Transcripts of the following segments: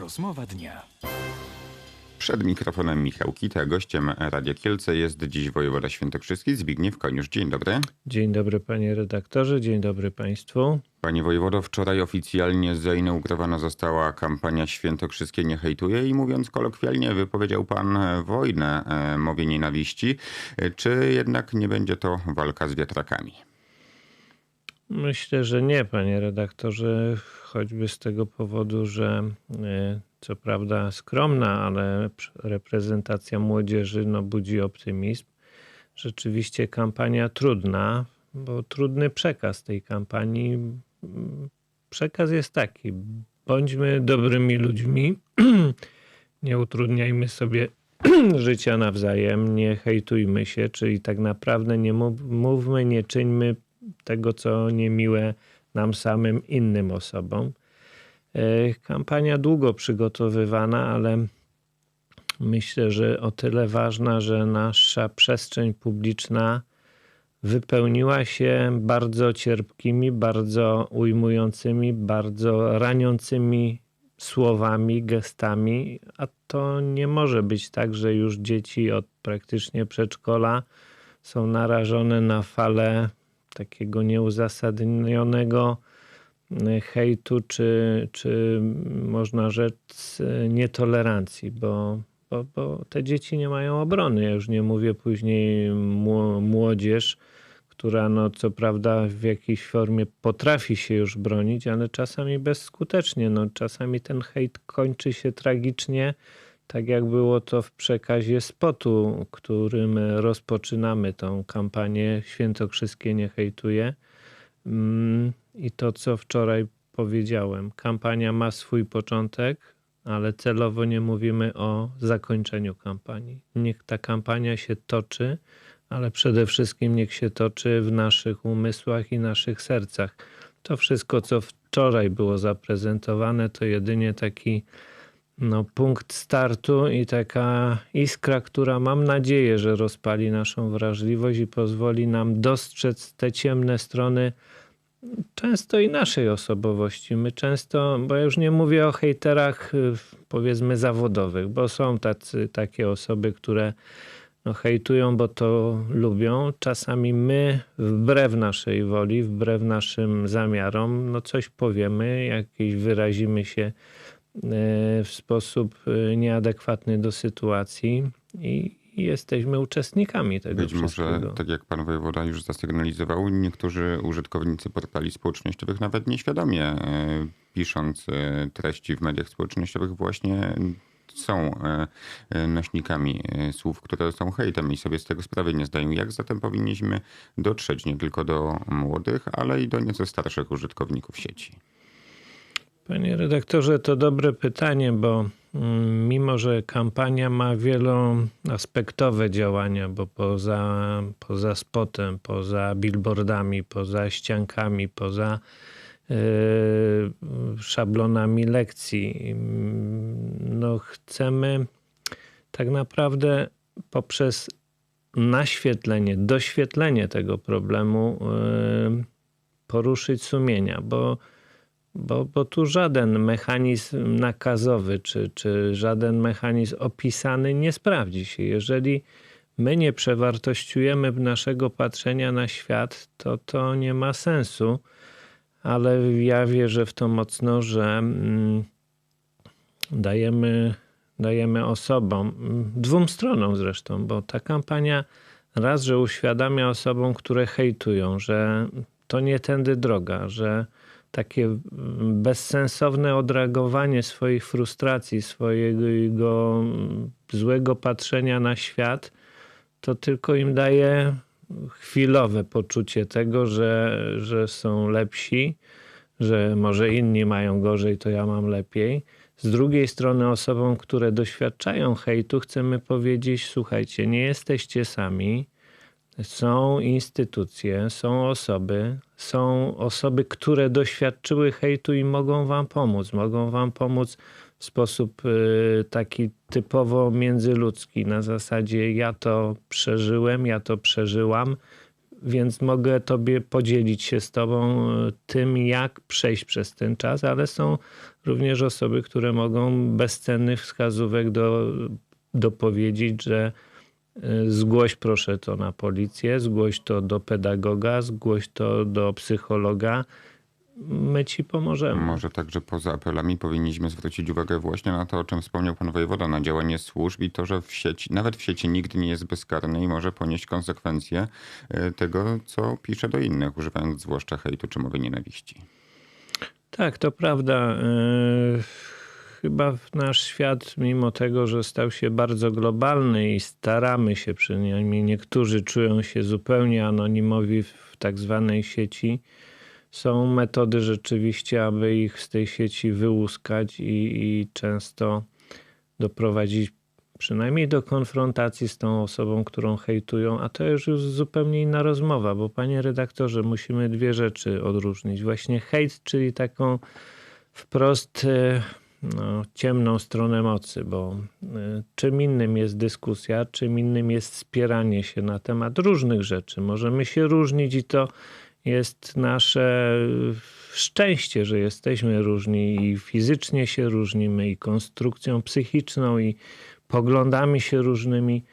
Rozmowa dnia. Przed mikrofonem Michał Kita, gościem Radia Kielce jest dziś wojewoda świętokrzyski Zbigniew Koniusz. Dzień dobry. Dzień dobry panie redaktorze, dzień dobry państwu. Panie wojewodo, wczoraj oficjalnie zainaugurowana została kampania Świętokrzyskie nie hejtuje i mówiąc kolokwialnie wypowiedział pan wojnę e, mowie nienawiści. E, Czy jednak nie będzie to walka z wiatrakami? Myślę, że nie, panie redaktorze, choćby z tego powodu, że e, co prawda skromna, ale pr- reprezentacja młodzieży no, budzi optymizm. Rzeczywiście kampania trudna, bo trudny przekaz tej kampanii. Przekaz jest taki: bądźmy dobrymi ludźmi, nie utrudniajmy sobie życia nawzajem, nie hejtujmy się, czyli tak naprawdę nie mów, mówmy, nie czyńmy tego, co niemiłe nam samym, innym osobom. E, Kampania długo przygotowywana, ale myślę, że o tyle ważna, że nasza przestrzeń publiczna wypełniła się bardzo cierpkimi, bardzo ujmującymi, bardzo raniącymi słowami, gestami, a to nie może być tak, że już dzieci od praktycznie przedszkola są narażone na falę takiego nieuzasadnionego y, hejtu, czy, czy można rzec y, nietolerancji, bo, bo, bo te dzieci nie mają obrony. Ja już nie mówię później mło- młodzież, która no co prawda w jakiejś formie potrafi się już bronić, ale czasami bezskutecznie. No, czasami ten hejt kończy się tragicznie, tak jak było to w przekazie spotu, którym rozpoczynamy tą kampanię Świętokrzyskie nie hejtuje. Mm, I to, co wczoraj powiedziałem, kampania ma swój początek, ale celowo nie mówimy o zakończeniu kampanii. Niech ta kampania się toczy, ale przede wszystkim niech się toczy w naszych umysłach i naszych sercach. To wszystko, co wczoraj było zaprezentowane, to jedynie taki no, punkt startu i taka iskra, która mam nadzieję, że rozpali naszą wrażliwość i pozwoli nam dostrzec te ciemne strony często i naszej osobowości. My często, bo ja już nie mówię o hejterach y, powiedzmy zawodowych, bo są tacy, takie osoby, które no, hejtują, bo to lubią. Czasami my, wbrew naszej woli, wbrew naszym zamiarom, no coś powiemy, jakieś wyrazimy się w sposób e, nieadekwatny do sytuacji i jesteśmy uczestnikami tego Być może, wszystkiego. tak jak pan wojewoda już zasygnalizował, niektórzy użytkownicy portali społecznościowych nawet nieświadomie e, pisząc e, treści w mediach społecznościowych właśnie są e, e, nośnikami e, słów, które są hejtem i sobie z tego sprawy nie zdają. Jak zatem powinniśmy dotrzeć nie tylko do młodych, ale i do nieco starszych użytkowników sieci? Panie redaktorze, to dobre pytanie, bo mm, mimo, że kampania ma wieloaspektowe działania, bo poza, poza spotem, poza billboardami, poza ściankami, poza e, szablonami lekcji, mm, no chcemy tak naprawdę poprzez naświetlenie, doświetlenie tego problemu e, poruszyć sumienia, bo bo, bo tu żaden mechanizm nakazowy czy, czy żaden mechanizm opisany nie sprawdzi się. Jeżeli my nie przewartościujemy naszego patrzenia na świat, to to nie ma sensu. Ale ja wierzę w to mocno, że mm, dajemy, dajemy osobom, dwóm stronom zresztą, bo ta kampania raz, że uświadamia osobom, które hejtują, że to nie tędy droga, że takie mm, bezsensowne odreagowanie swoich frustracji, swojego mm, złego patrzenia na świat, to tylko im daje chwilowe poczucie tego, że, że są lepsi, że może inni mają gorzej, to ja mam lepiej. Z drugiej strony, osobom, które doświadczają hejtu, chcemy powiedzieć: słuchajcie, nie jesteście sami. Są instytucje, są osoby, są osoby, które doświadczyły hejtu i mogą wam pomóc. Mogą wam pomóc w sposób y, taki typowo międzyludzki, na zasadzie ja to przeżyłem, ja to przeżyłam, więc mogę tobie podzielić się z tobą e, tym, jak przejść przez ten czas, ale są również osoby, które mogą bez cennych wskazówek do, dopowiedzieć, że zgłoś proszę to na policję, zgłoś to do pedagoga, zgłoś to do psychologa. My ci pomożemy. Może także poza apelami powinniśmy zwrócić uwagę właśnie na to, o czym wspomniał pan wojewoda, na działanie służb i to, że w sieci, nawet w sieci nigdy nie jest bezkarny i może ponieść konsekwencje e, tego, co pisze do innych, używając zwłaszcza hejtu czy mowy nienawiści. Tak, to prawda. E, Chyba nasz świat, mimo tego, że stał się bardzo globalny i staramy się, przynajmniej niektórzy czują się zupełnie anonimowi w tak zwanej sieci, są metody rzeczywiście, aby ich z tej sieci wyłuskać i, i często doprowadzić przynajmniej do konfrontacji z tą osobą, którą hejtują, a to już już zupełnie inna rozmowa, bo panie redaktorze, musimy dwie rzeczy odróżnić. Właśnie hejt, czyli taką wprost e, no, ciemną stronę mocy, bo e, czym innym jest dyskusja, czym innym jest spieranie się na temat różnych rzeczy. Możemy się różnić i to jest nasze szczęście, że jesteśmy różni i fizycznie się różnimy, i konstrukcją psychiczną, i poglądami się różnymi.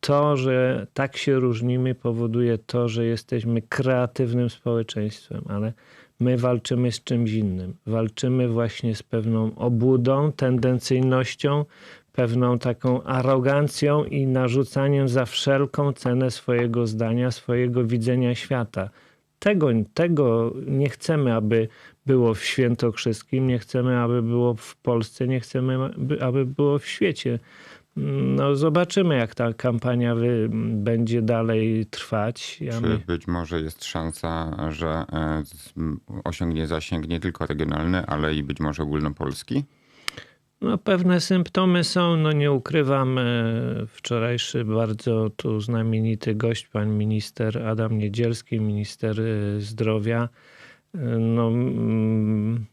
To, że tak się różnimy, powoduje to, że jesteśmy kreatywnym społeczeństwem, ale my walczymy z czymś innym. Walczymy właśnie z pewną obłudą, tendencyjnością, pewną taką arogancją i narzucaniem za wszelką cenę swojego zdania, swojego widzenia świata. Tego, tego nie chcemy, aby było w Świętokrzyskim, nie chcemy, aby było w Polsce, nie chcemy, aby było w świecie. No, zobaczymy, jak ta kampania wy, będzie dalej trwać. Ja Czy my... być może jest szansa, że e, osiągnie zasięg nie tylko regionalny, ale i być może ogólnopolski? No, pewne symptomy są, no nie ukrywam. E, wczorajszy bardzo tu znamienity gość, pan minister Adam Niedzielski, minister e, zdrowia, no,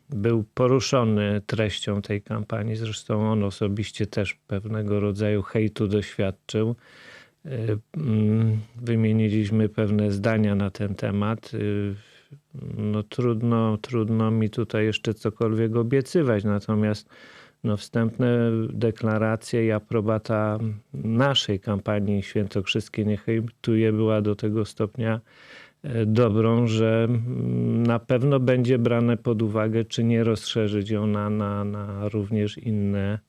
był poruszony treścią tej kampanii. Zresztą on osobiście też pewnego rodzaju hejtu doświadczył. Wymieniliśmy pewne zdania na ten temat. No, trudno, trudno mi tutaj jeszcze cokolwiek obiecywać, natomiast no, wstępne deklaracje i aprobata naszej kampanii świętokrzyskiej Niech hejtuje była do tego stopnia dobrą, że mm, na pewno będzie brane pod uwagę, czy nie rozszerzyć ją na, na, na również inne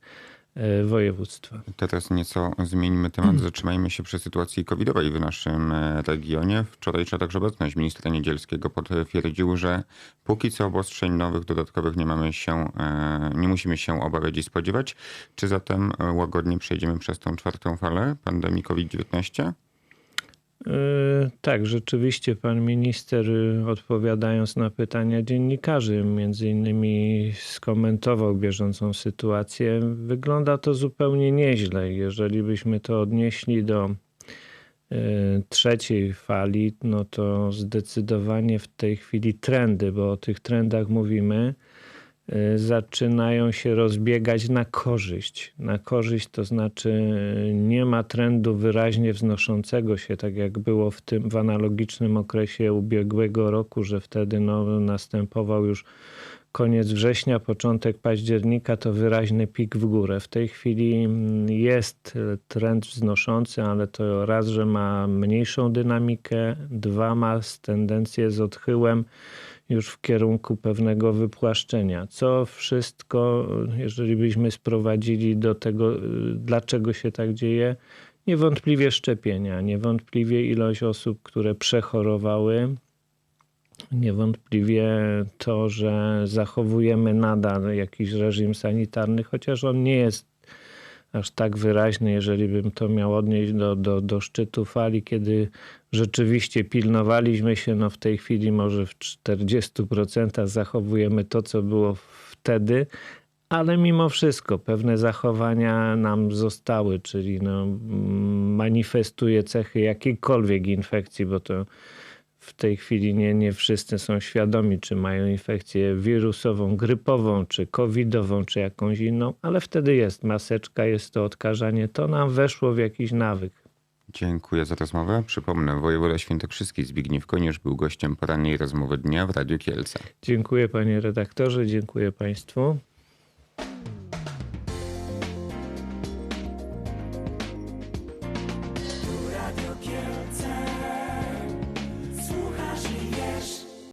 E, województwa. Teraz nieco zmieńmy temat. Hmm. Zatrzymajmy się przy sytuacji covidowej w naszym e, regionie. Wczorajsza także obecność ministra Niedzielskiego potwierdził, że póki co obostrzeń nowych, dodatkowych nie mamy się, e, nie musimy się obawiać i spodziewać. Czy zatem łagodnie przejdziemy przez tą czwartą falę pandemii COVID-19? E, tak, rzeczywiście pan minister y, odpowiadając na pytania dziennikarzy, między innymi skomentował bieżącą sytuację. Wygląda to zupełnie nieźle. Jeżeli byśmy to odnieśli do e, trzeciej fali, no to zdecydowanie w tej chwili trendy, bo o tych trendach mówimy, zaczynają się rozbiegać na korzyść. Na korzyść to znaczy y, nie ma trendu wyraźnie wznoszącego się, tak jak było w tym w analogicznym okresie ubiegłego roku, że wtedy no, następował już koniec września, początek października to wyraźny pik w górę. W tej chwili mm, jest trend wznoszący, ale to raz, że ma mniejszą dynamikę, dwa ma tendencję z odchyłem już w kierunku pewnego wypłaszczenia. Co wszystko, jeżeli byśmy sprowadzili do tego, dlaczego się tak dzieje, niewątpliwie szczepienia, niewątpliwie ilość osób, które przechorowały, niewątpliwie to, że zachowujemy nadal jakiś reżim sanitarny, chociaż on nie jest aż tak wyraźny, jeżeli bym to miał odnieść do, do, do szczytu fali, kiedy rzeczywiście pilnowaliśmy się, no w tej chwili może w 40% zachowujemy to, co było wtedy, ale mimo wszystko pewne zachowania nam zostały, czyli no, manifestuje cechy jakiejkolwiek infekcji, bo to w tej chwili nie, nie wszyscy są świadomi, czy mają infekcję wirusową, grypową, czy covidową, czy jakąś inną, ale wtedy jest maseczka, jest to odkażanie. To nam weszło w jakiś nawyk. Dziękuję za rozmowę. Przypomnę, wojewoda świętokrzyski Zbigniew Koniusz był gościem porannej rozmowy dnia w Radiu Kielce. Dziękuję panie redaktorze, dziękuję państwu.